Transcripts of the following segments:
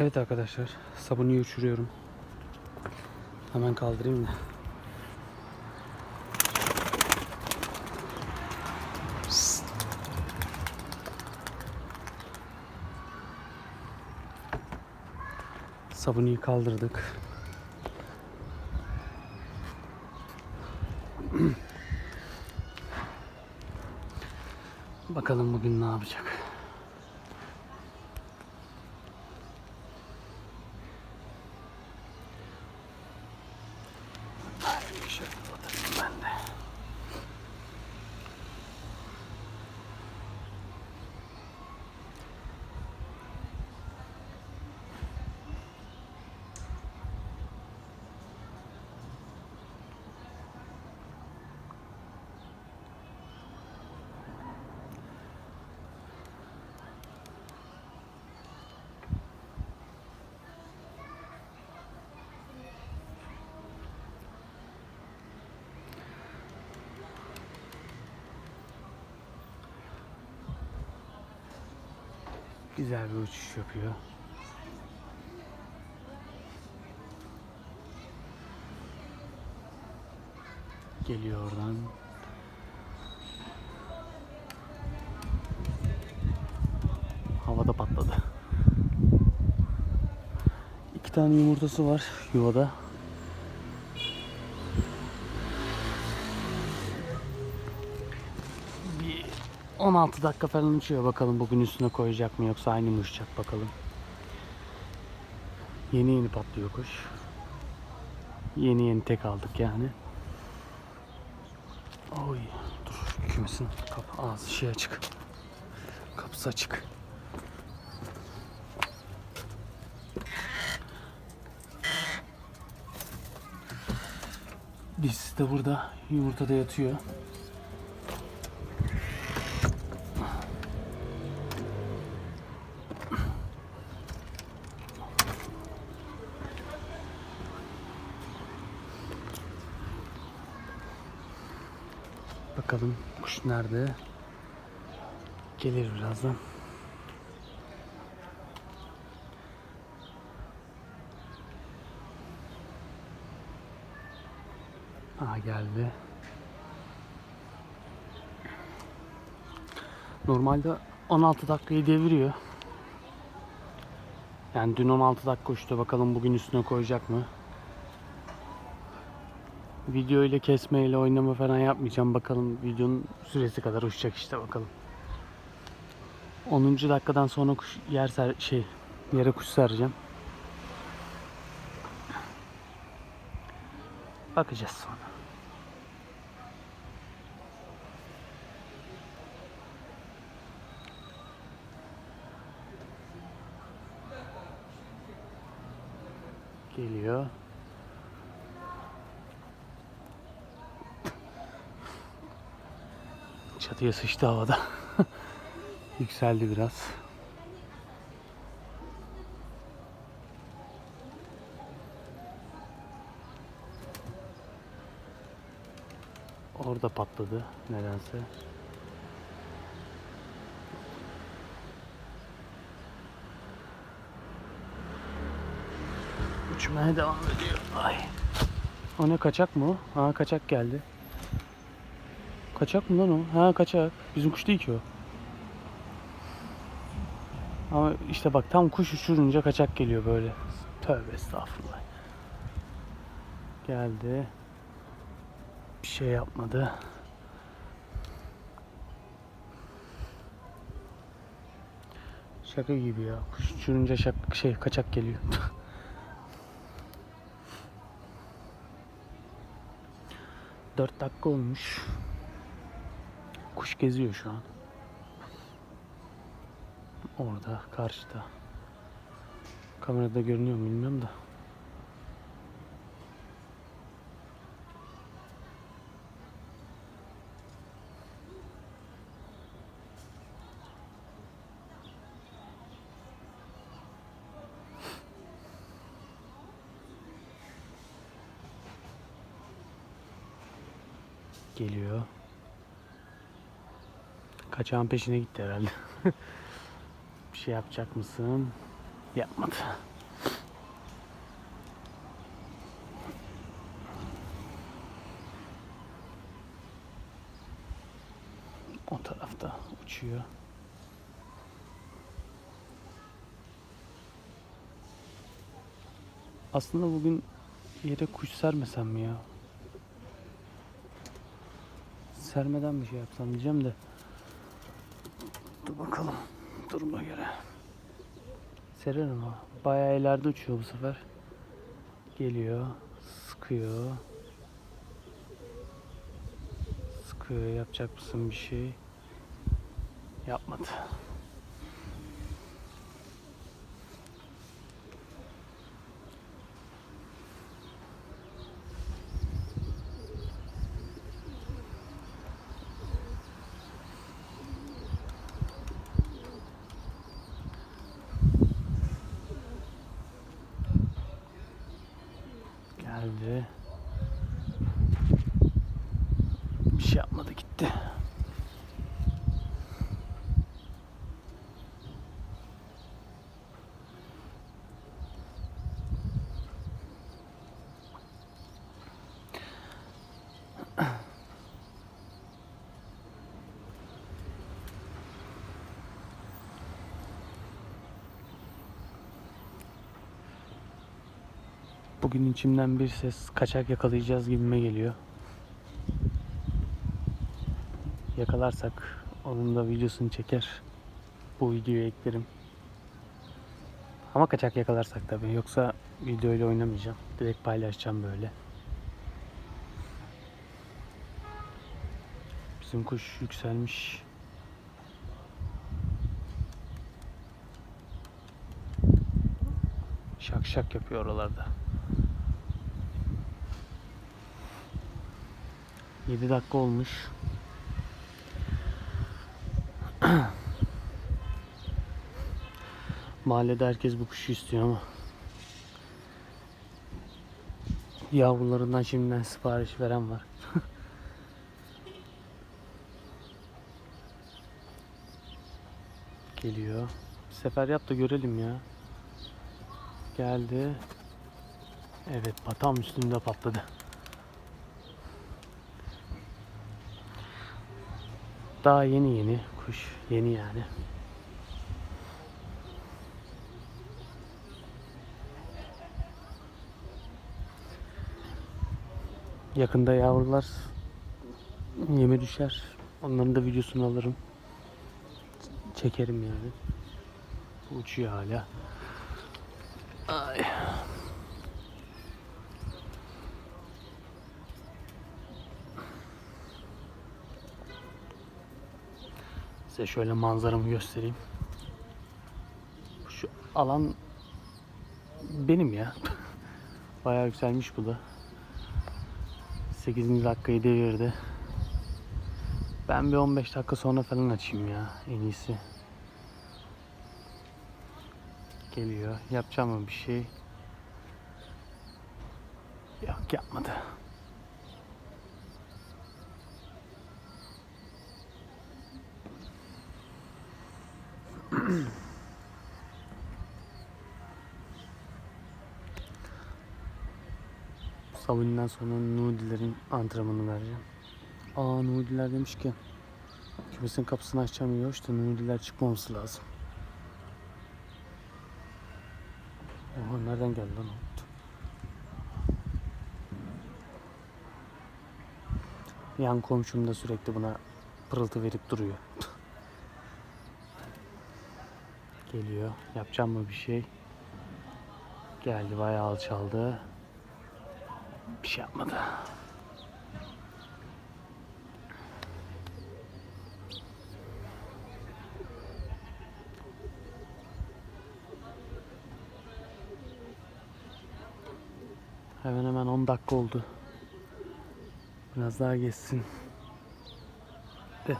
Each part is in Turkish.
Evet arkadaşlar sabunu uçuruyorum. Hemen kaldırayım da. Psst. Sabunu kaldırdık. Bakalım bugün ne yapacak. Güzel bir uçuş yapıyor. Geliyor oradan. Havada patladı. İki tane yumurtası var yuvada. 16 dakika falan uçuyor bakalım bugün üstüne koyacak mı yoksa aynı mı uçacak bakalım. Yeni yeni patlıyor kuş. Yeni yeni tek aldık yani. Oy dur kümesin kapı ağzı şey açık. Kapısı açık. Dizisi de burada yumurtada yatıyor. Bakalım kuş nerede? Gelir birazdan. Aha geldi. Normalde 16 dakikayı deviriyor. Yani dün 16 dakika uçtu. Bakalım bugün üstüne koyacak mı? Video ile kesme ile oynama falan yapmayacağım. Bakalım videonun süresi kadar uçacak işte bakalım. 10. dakikadan sonra kuş yer ser, şey yere kuş sereceğim. Bakacağız sonra. Geliyor. Çatıya sıçtı havada. Yükseldi biraz. Orada patladı nedense. Uçmaya devam ediyor. Ay. O ne kaçak mı o? Ha kaçak geldi. Kaçak mı lan o? Ha kaçak. Bizim kuş değil ki o. Ama işte bak tam kuş uçurunca kaçak geliyor böyle. Tövbe estağfurullah. Geldi. Bir şey yapmadı. Şaka gibi ya. Kuş uçurunca şak şey kaçak geliyor. Dört dakika olmuş. Kuş geziyor şu an. Orada karşıda. Kamerada görünüyor mu bilmiyorum da. Geliyor. Kaçağın peşine gitti herhalde. bir şey yapacak mısın? Yapmadı. O tarafta uçuyor. Aslında bugün yere kuş sermesem mi ya? Sermeden bir şey yapsam diyeceğim de. Dur bakalım. Duruma göre. Sererim ama. Bayağı ileride uçuyor bu sefer. Geliyor. Sıkıyor. Sıkıyor. Yapacak mısın bir şey? Yapmadı. Geldi. Bir şey yapmadı gitti. Bugün içimden bir ses kaçak yakalayacağız gibime geliyor. Yakalarsak onun da videosunu çeker. Bu videoya eklerim. Ama kaçak yakalarsak tabii. Yoksa videoyla oynamayacağım. Direkt paylaşacağım böyle. Bizim kuş yükselmiş. Şak şak yapıyor oralarda. 7 dakika olmuş. Mahallede herkes bu kuşu istiyor ama yavrularından şimdiden sipariş veren var. Geliyor. Sefer yap da görelim ya. Geldi. Evet tam üstünde patladı. Daha yeni yeni kuş. Yeni yani. Yakında yavrular yeme düşer. Onların da videosunu alırım. Çekerim yani. Uçuyor hala. Ay. Size şöyle manzaramı göstereyim. Şu alan benim ya. Bayağı yükselmiş bu da. 8. dakikayı devirdi. Ben bir 15 dakika sonra falan açayım ya en iyisi. Geliyor. Yapacağım mı bir şey? Yok yapmadı. Sabuninden sonra Nudilerin antrenmanı vereceğim. Aa Nudiler demişken kümesin kapısını açacağım hoş da Nudiler çıkmaması lazım. Oha nereden geldi lan? Yan komşum da sürekli buna pırıltı verip duruyor. Geliyor. Yapacağım mı bir şey? Geldi bayağı alçaldı. Bir şey yapmadı. Hemen hemen 10 dakika oldu. Biraz daha geçsin. De.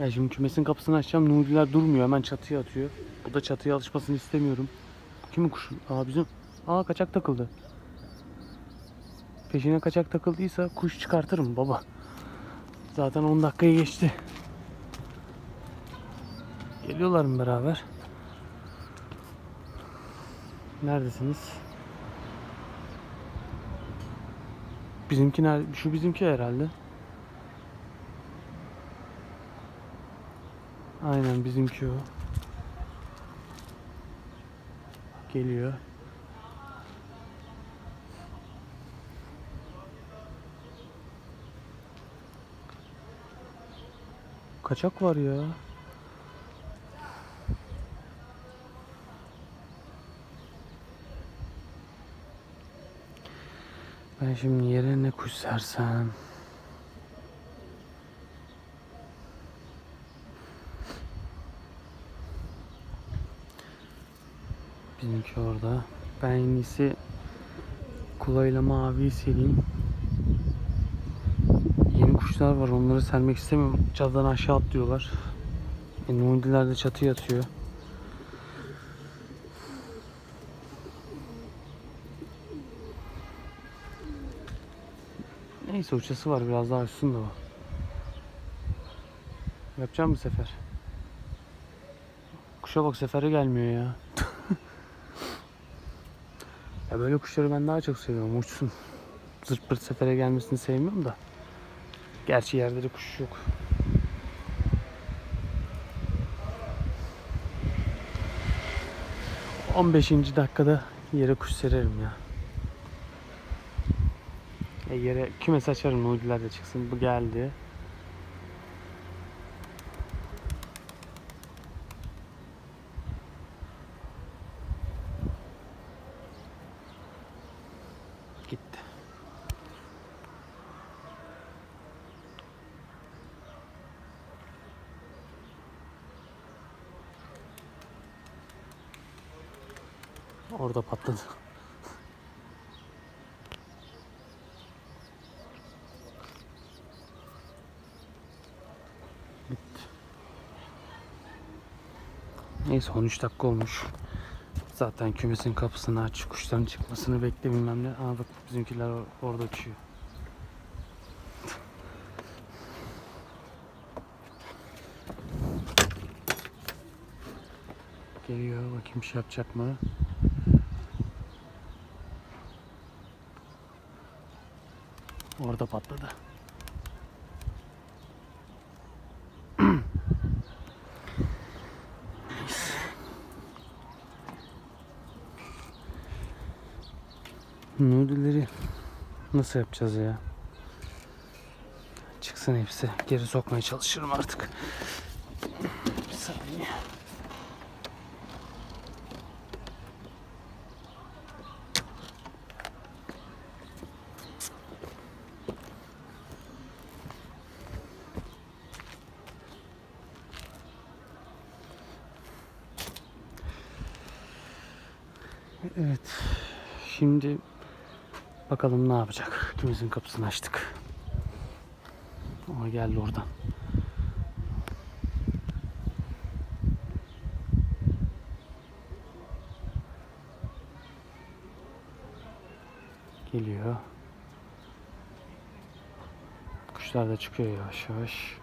Ya şimdi kümesin kapısını açacağım. Nuriler durmuyor. Hemen çatıya atıyor. Bu da çatıya alışmasını istemiyorum. Kimin kuşu? Aa bizim. Aa kaçak takıldı. Peşine kaçak takıldıysa kuş çıkartırım baba. Zaten 10 dakikayı geçti. Geliyorlar mı beraber? Neredesiniz? Bizimki nerede? Şu bizimki herhalde. Aynen bizimki o. Geliyor. Kaçak var ya. Ben şimdi yere ne kuş sersem. Bizimki orada. Ben en iyisi kulayla maviyi sereyim. Yeni kuşlar var onları sermek istemiyorum. Çatıdan aşağı atlıyorlar. E, Nudiler de çatıya atıyor. Neyse uçası var biraz daha üstünde o. Yapacağım bu sefer. Kuşa bak sefere gelmiyor ya. Ya böyle kuşları ben daha çok seviyorum uçsun. Zırt pırt sefere gelmesini sevmiyorum da. Gerçi yerde de kuş yok. On beşinci dakikada yere kuş sererim ya. E yere kümes açarım Nudiler de çıksın. Bu geldi. Orada patladı. Bitti. Neyse 13 dakika olmuş. Zaten kümesin kapısını aç, kuşların çıkmasını bekle bilmem ne. Aa bak bizimkiler or- orada uçuyor. Geliyor bakayım şey yapacak mı? Orada patladı. Nudileri nasıl yapacağız ya? Çıksın hepsi. Geri sokmaya çalışırım artık. Bir saniye. Evet. Şimdi bakalım ne yapacak. Kümesin kapısını açtık. Ama geldi oradan. Geliyor. Kuşlar da çıkıyor yavaş yavaş.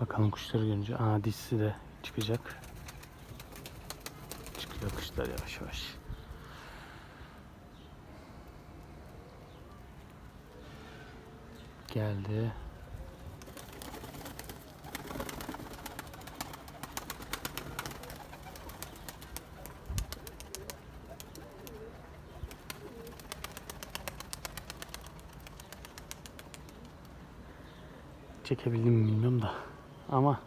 Bakalım kuşları görünce. Aa dişisi de çıkacak. Çıkıyor kuşlar yavaş yavaş. Geldi. Çekebildim mi bilmiyorum da. Ama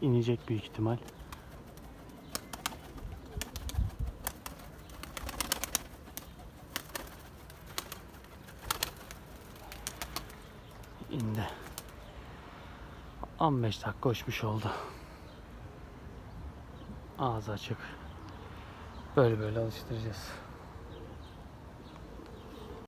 inecek büyük ihtimal. İndi. 15 dakika uçmuş oldu. Ağzı açık. Böyle böyle alıştıracağız.